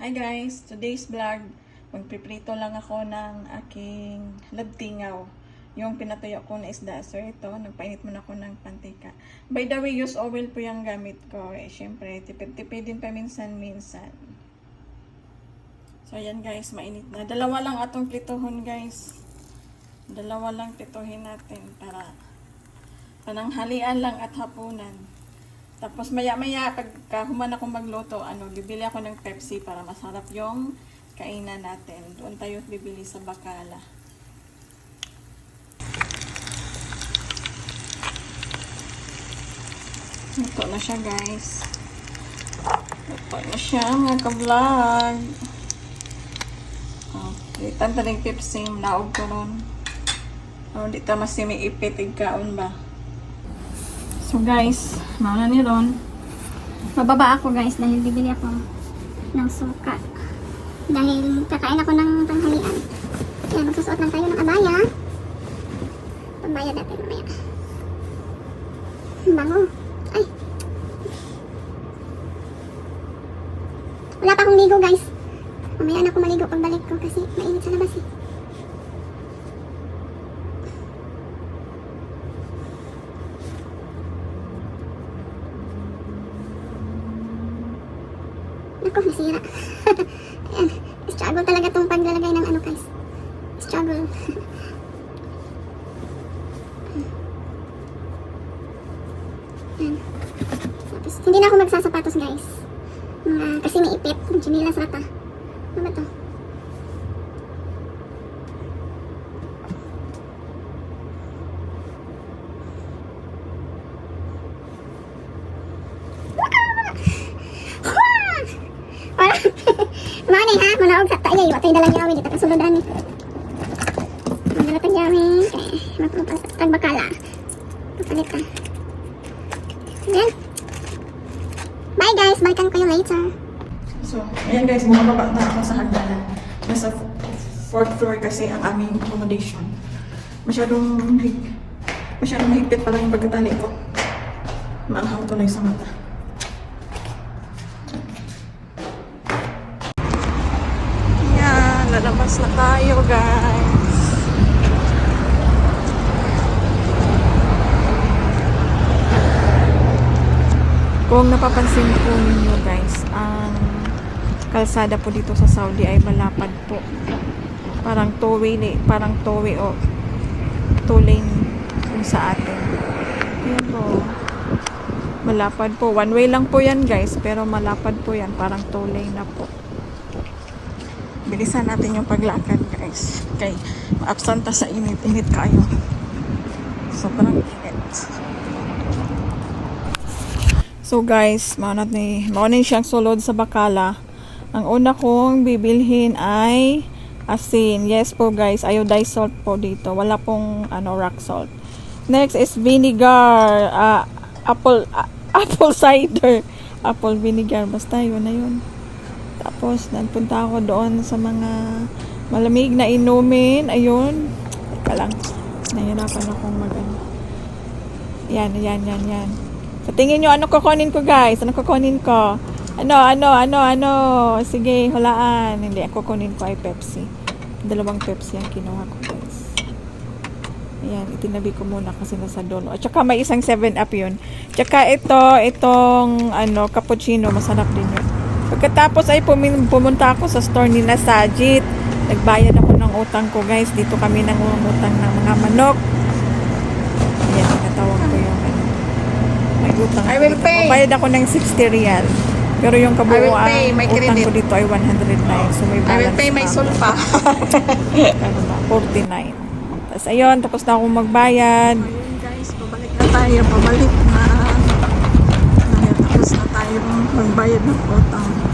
Hi guys, today's vlog, magpiprito lang ako ng aking labtingaw. Yung pinatuyo ko na isda. So ito, nagpainit muna ako ng pantika. By the way, use oil po yung gamit ko. Eh, syempre, tipid-tipid din pa minsan-minsan. So ayan guys, mainit na. Dalawa lang atong prituhon guys. Dalawa lang prituhin natin para pananghalian lang at hapunan. Tapos maya-maya, pagka human ako magluto, ano, bibili ako ng Pepsi para masarap yung kainan natin. Doon tayo bibili sa Bacala. Ito na siya guys. Ito na siya mga ka-vlog. Okay, tantaling Pepsi, naog ko ron. Oh, di ta mas may ipitig kaon ba? So guys, mauna ni Ron. Mababa ako guys dahil bibili ako ng suka. Dahil kakain ako ng tanghalian. Kaya magsusuot lang tayo ng abaya. Pambayad natin mamaya. Ang Bango. Ay. Wala pa akong ligo guys. Mamaya na ako maligo pagbalik ko kasi mainit sa labas eh. Naku, nasira. Ayan. Struggle talaga tong paglalagay ng ano guys. Struggle. Tapos, hindi na ako magsasapatos guys. Mga, kasi may ipit. Yung chinilas rata. Ano ba to? Wala. Mani ha, manaog sa tayo. Iwa tayo dalang yawi. Dito kasuludan ni. Magdala tayo yawi. Mapupas. Tagbakala. Papalit ka. Ayan. Bye guys. Balikan ko yung later. So, ayan guys, bumababa na ako sa hagdanan. Nasa fourth floor kasi ang aming accommodation. Masyadong, masyadong mahigpit pala yung pagkatali ko. Maanghang tuloy sa mata. Lalabas na tayo guys. Kung napapansin po ninyo guys, ang kalsada po dito sa Saudi ay malapad po. Parang two-way, parang two-way o two lane yung sa atin. Ayan po. Malapad po. One way lang po yan guys, pero malapad po yan. Parang two lane na po. Bilisan natin yung paglakad guys. Kay maabsanta sa init. Init kayo. Sobrang init. So guys, maunat ni maunin siyang sulod sa bakala. Ang una kong bibilhin ay asin. Yes po guys, iodized salt po dito. Wala pong ano rock salt. Next is vinegar, ah, apple ah, apple cider, apple vinegar. Basta yun na yun. Tapos nagpunta ako doon sa mga malamig na inumin. Ayun. Teka lang. Nahirapan akong mag ano. Yan, yan, yan, yan. Sa tingin nyo, ano kukunin ko guys? Ano kukunin ko? Ano, ano, ano, ano? Sige, hulaan. Hindi, ang kukunin ko ay Pepsi. Dalawang Pepsi ang kinuha ko guys. Ayan, itinabi ko muna kasi nasa dono. At saka may isang 7-up yun. Tsaka ito, itong ano, cappuccino, masarap din yun. Pagkatapos ay pumunta ako sa store ni Nasajit. Nagbayad ako ng utang ko guys. Dito kami nangungutang ng mga manok. Ayan, natawag ko yung ano. May utang. I will pay. Bayad ako ng 60 real. Pero yung kabuuan, pay, utang credit. ko dito ay 109. So may I will balance pay my pa. sulpa. Ano ba? 49. Tapos ayun, tapos na akong magbayad. Ayun guys, pabalik na tayo. Tapos na tayo magbayad ng utang.